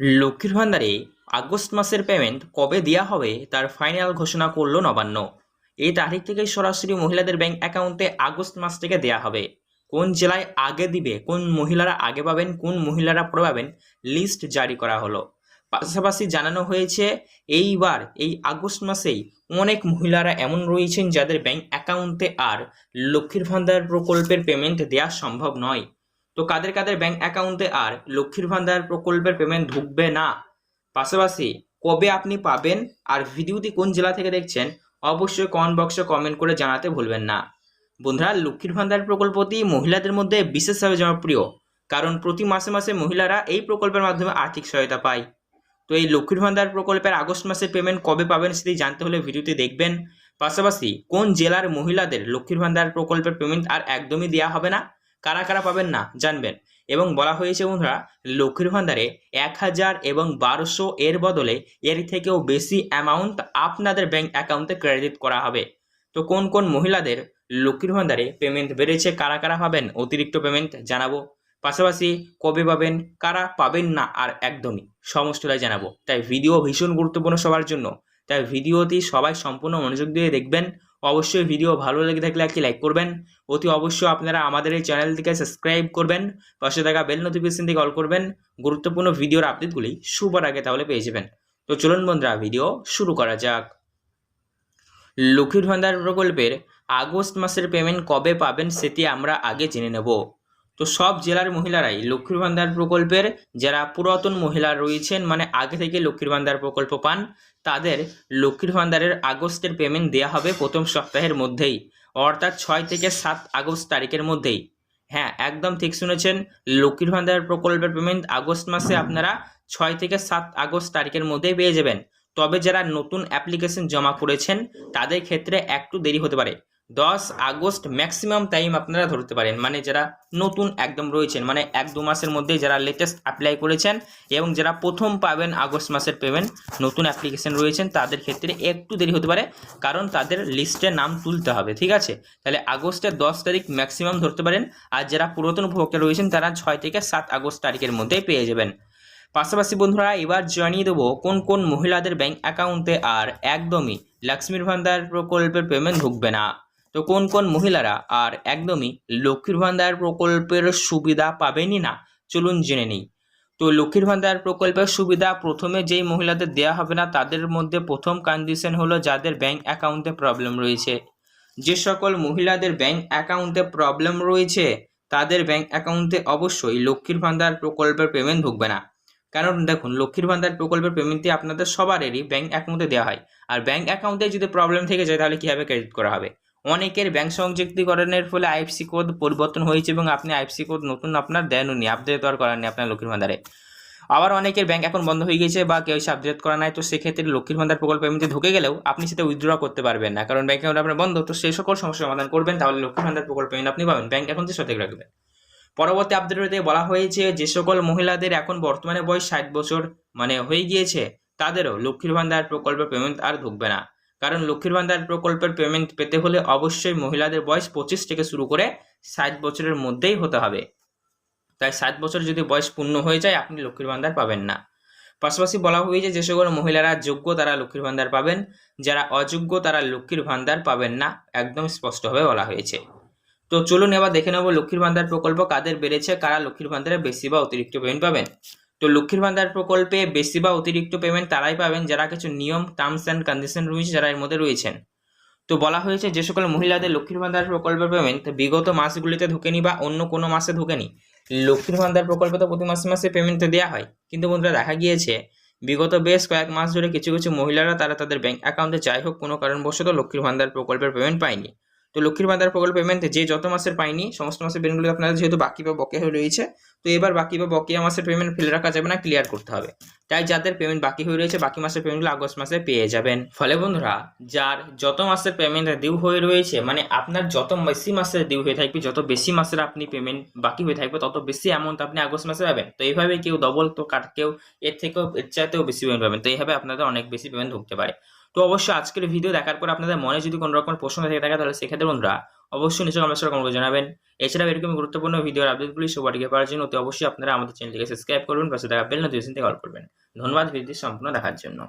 লক্ষ্মীর ভান্ডারে আগস্ট মাসের পেমেন্ট কবে দেওয়া হবে তার ফাইনাল ঘোষণা করল নবান্ন। এই তারিখ থেকে সরাসরি মহিলাদের ব্যাংক অ্যাকাউন্টে আগস্ট মাস থেকে দেওয়া হবে। কোন জেলায় আগে দিবে, কোন মহিলারা আগে পাবেন, কোন মহিলারা পরে পাবেন লিস্ট জারি করা হলো। পাশাপাশি জানানো হয়েছে, এইবার, এই আগস্ট মাসেই অনেক মহিলারা এমন রয়েছেন যাদের ব্যাংক অ্যাকাউন্টে আর লক্ষ্মীর ভান্ডার প্রকল্পের পেমেন্ট দেওয়া সম্ভব নয়। তো কাদের কাদের ব্যাংক অ্যাকাউন্টে আর লক্ষ্মীর ভান্ডার প্রকল্পের পেমেন্ট ঢুকবে না? পাশাপাশি কবে আপনি পাবেন আর ভিডিওটি কোন জেলা থেকে দেখছেন অবশ্যই কমেন্ট বক্সে কমেন্ট করে জানাতে ভুলবেন না। বন্ধুরা, লক্ষ্মীর ভান্ডার প্রকল্পটি মহিলাদের মধ্যে বিশেষভাবে জনপ্রিয়, কারণ প্রতি মাসে মাসে মহিলারা এই প্রকল্পের মাধ্যমে আর্থিক সহায়তা পায়। তো এই লক্ষ্মীর ভান্ডার প্রকল্পের আগস্ট মাসের পেমেন্ট কবে পাবেন সেটি জানতে হলে ভিডিওটি দেখবেন। পাশাপাশি কোন জেলার মহিলাদের লক্ষ্মীর ভান্ডার প্রকল্পের পেমেন্ট আর একদমই দেওয়া হবে না? কারা কারা পাবেন না, জানবেন। এবং বলা হয়েছে বন্ধুরা, লক্ষ্মীর ভান্ডারে এক হাজার এবং বারোশো এর বদলে এর থেকেও বেশি অ্যামাউন্ট আপনাদের ব্যাংক অ্যাকাউন্টে ক্রেডিট করা হবে। তো কোন কোন মহিলাদের লক্ষ্মীর ভান্ডারে পেমেন্ট বেড়েছে, কারা কারা পাবেন, অতিরিক্ত পেমেন্ট জানাব। পাশাপাশি কবে পাবেন, কারা পাবেন না আর একদমই সমস্তটাই জানাব। তাই ভিডিও ভীষণ গুরুত্বপূর্ণ সবার জন্য। তাই ভিডিওটি সবাই সম্পূর্ণ মনোযোগ দিয়ে দেখবেন। অবশ্যই ভিডিও ভালো লেগে থাকলে একটি লাইক করবেন। অতি অবশ্যই আপনারা আমাদের এই চ্যানেলটিকে সাবস্ক্রাইব করবেন, পাশে থাকা বেল নোটিফিকেশন থেকে অল করবেন। গুরুত্বপূর্ণ ভিডিওর আপডেটগুলি সুপার আগে তাহলে পেয়ে যাবেন। তো চলুন বন্ধুরা ভিডিও শুরু করা যাক। লক্ষ্মীর ভান্ডার প্রকল্পের আগস্ট মাসের পেমেন্ট কবে পাবেন সেটি আমরা আগে জেনে নেব। তো সব জেলার মহিলারাই লক্ষ্মীর ভান্ডার প্রকল্পের যারা পুরাতন মহিলা রয়েছেন মানে আগে থেকে লক্ষ্মীর ভান্ডার প্রকল্প পান, তাদের লক্ষ্মীর ভান্ডারের আগস্টের পেমেন্ট দেওয়া হবে প্রথম সপ্তাহের মধ্যেই, অর্থাৎ ছয় থেকে সাত আগস্ট তারিখের মধ্যেই। হ্যাঁ একদম ঠিক শুনেছেন, লক্ষ্মীর ভান্ডার প্রকল্পের পেমেন্ট আগস্ট মাসে আপনারা ছয় থেকে সাত আগস্ট তারিখের মধ্যেই পেয়ে যাবেন। তবে যারা নতুন অ্যাপ্লিকেশন জমা করেছেন, তাদের ক্ষেত্রে একটু দেরি হতে পারে। দশ আগস্ট ম্যাক্সিমাম টাইম আপনারা ধরতে পারেন। মানে যারা নতুন একদম রয়েছেন মানে এক দু মাসের মধ্যে যারা লেটেস্ট অ্যাপ্লাই করেছেন এবং যারা প্রথম পাবেন আগস্ট মাসের পেমেন্ট নতুন অ্যাপ্লিকেশন রয়েছেন, তাদের ক্ষেত্রে একটু দেরি হতে পারে কারণ তাদের লিস্টে নাম তুলতে হবে, ঠিক আছে? তাহলে আগস্টের দশ তারিখ ম্যাক্সিমাম ধরতে পারেন আর যারা পুরাতন উপভোক্তা রয়েছেন, তারা ছয় থেকে সাত আগস্ট তারিখের মধ্যেই পেয়ে যাবেন। পাশাপাশি বন্ধুরা, এবার জানিয়ে দেবো কোন কোন মহিলাদের ব্যাংক অ্যাকাউন্টে আর একদমই লক্ষ্মীর ভান্ডার প্রকল্পের পেমেন্ট ঢুকবে না। তো কোন কোন মহিলারা আর একদমই লক্ষ্মীর ভান্ডার প্রকল্পের সুবিধা পাবেনই না, চলুন জেনে নিই। তো লক্ষ্মীর ভান্ডার প্রকল্পের সুবিধা প্রথমে যেই মহিলাদের দেওয়া হবে না, তাদের মধ্যে প্রথম কন্ডিশন হলো যাদের ব্যাংক অ্যাকাউন্টে প্রবলেম রয়েছে। যে সকল মহিলাদের ব্যাংক অ্যাকাউন্টে প্রবলেম রয়েছে, তাদের ব্যাংক অ্যাকাউন্টে অবশ্যই লক্ষ্মীর ভান্ডার প্রকল্পের পেমেন্ট ঢুকবে না। কারণ দেখুন, লক্ষ্মীর ভান্ডার প্রকল্পের পেমেন্টটি আপনাদের সবারই ব্যাংক অ্যাকাউন্টে দেওয়া হয়। আর ব্যাংক অ্যাকাউন্টে যদি প্রবলেম থেকে যায়, তাহলে কীভাবে ক্রেডিট করা হবে? অনেকের ব্যাংক সংযুক্তিকরণের ফলে আইএফসি কোড পরিবর্তন হয়েছে এবং আপনি আইএফসি কোড নতুন আপনার দেননি আপডেট আর করাননি আপনার লক্ষ্মীর ভান্ডারে। আবার অনেকের ব্যাংক এখন বন্ধ হয়ে গেছে বা কেউ আপডেট করা নাই, তো সেক্ষেত্রে লক্ষ্মীর ভান্ডার প্রকল্প এমনিতে ঢুকে গেলেও আপনি সেটা উইথড্র করতে পারবেন না। কারণ ব্যাংক অ্যাকাউন্ট আপনার বন্ধ, তো সেই সকল সমস্যার সমাধান করবেন, তাহলে লক্ষ্মীর ভান্ডার প্রকল্প আপনি পাবেন। ব্যাংক অ্যাকাউন্টে সঠিক রাখবেন পরবর্তী আপডেটে বলা হয়েছে যে সকল মহিলাদের এখন বর্তমানে বয়স ষাট বছর মানে হয়ে গিয়েছে, তাদেরও লক্ষ্মীর ভান্ডার প্রকল্পের পেমেন্ট আর ঢুকবে না। কারণ লক্ষ্মীর ভান্ডার প্রকল্পের পেমেন্ট পেতে হলে অবশ্যই মহিলাদের বয়স পঁচিশ থেকে শুরু করে ষাট বছরের মধ্যেই হতে হবে। তাই ষাট বছর যদি বয়স পূর্ণ হয়ে যায়, আপনি লক্ষ্মীর ভান্ডার পাবেন না। পাশাপাশি বলা হয়েছে যে সকল মহিলারা যোগ্য তারা লক্ষ্মীর ভান্ডার পাবেন, যারা অযোগ্য তারা লক্ষ্মীর ভান্ডার পাবেন না, একদম স্পষ্টভাবে বলা হয়েছে। তো চলুন এবার দেখে নেব লক্ষ্মীর ভান্ডার প্রকল্প কাদের বেড়েছে, কারা লক্ষ্মীর ভান্ডারে বেশি বা অতিরিক্ত পেমেন্ট পাবেন। তো লক্ষ্মীর ভান্ডার প্রকল্পে বেশি বা অতিরিক্ত পেমেন্ট তারাই পাবেন যারা কিছু নিয়ম টার্মস অ্যান্ড কন্ডিশন রয়েছে যারা এর মধ্যে রয়েছেন। তো বলা হয়েছে যে সকল মহিলাদের লক্ষ্মীর ভান্ডার প্রকল্পের পেমেন্ট বিগত মাসগুলিতে ঢুকেনি বা অন্য কোনো মাসে ঢুকেনি। লক্ষ্মীর ভান্ডার প্রকল্পে তো প্রতি মাসে মাসে পেমেন্ট দেওয়া হয়। কিন্তু বন্ধুরা, দেখা গিয়েছে বিগত বেশ কয়েক মাস ধরে কিছু কিছু মহিলারা তারা তাদের ব্যাংক অ্যাকাউন্টে যাই হোক কোনো কারণবশত লক্ষ্মীর ভান্ডার প্রকল্পের পেমেন্ট পায়নি। তো লক্ষ্মীর ভান্ডার প্রকল্প পেমেন্ট যে যত মাসের পাইনি, সমস্ত মাসের পেমেন্টগুলো আপনাদের যেহেতু বাকি বা বকেয়া হয়ে রয়েছে, তো এবার বাকি বা বকেয়া মাসের পেমেন্ট ফেলে রাখা যাবে না ক্লিয়ার করতে হবে। তাই যাদের পেমেন্ট বাকি হয়ে রয়েছে, বাকি মাসের পেমেন্টগুলো আগস্ট মাসে পেয়ে যাবেন। ফলে বন্ধুরা, যার যত মাসের পেমেন্ট ডিউ হয়ে রয়েছে মানে আপনার যত বেশি মাসের ডিউ হয়ে থাকবে, যত বেশি মাসের আপনি পেমেন্ট বাকি হয়ে থাকবে, তত বেশি অ্যামাউন্ট আপনি আগস্ট মাসে পাবেন। তো এইভাবে কেউ ডবল তো কাট কেউ এর থেকেও, এর চাইতেও বেশি পেমেন্ট পাবেন। তো এইভাবে আপনাদের অনেক বেশি পেমেন্ট ঢুকতে পারে। তো অবশ্যই আজকের ভিডিও দেখার পর আপনাদের মনে যদি কোনো রকম প্রশ্ন থেকে থাকে, তাহলে সেক্ষেত্রে বন্ধুরা অবশ্যই নিচে কমেন্ট কমেন্ট করে জানাবেন। এছাড়াও এরকম গুরুত্বপূর্ণ ভিডিওর আপডেটগুলি সবাইকে পাওয়ার জন্য অতি অবশ্যই আপনারা আমাদের চ্যানেলটিকে সাবস্ক্রাইব করবেন পাশে থাকা বেল নোটিফিকেশন থেকে কল করবেন। ধন্যবাদ ভিডিওটি সম্পূর্ণ দেখার জন্য।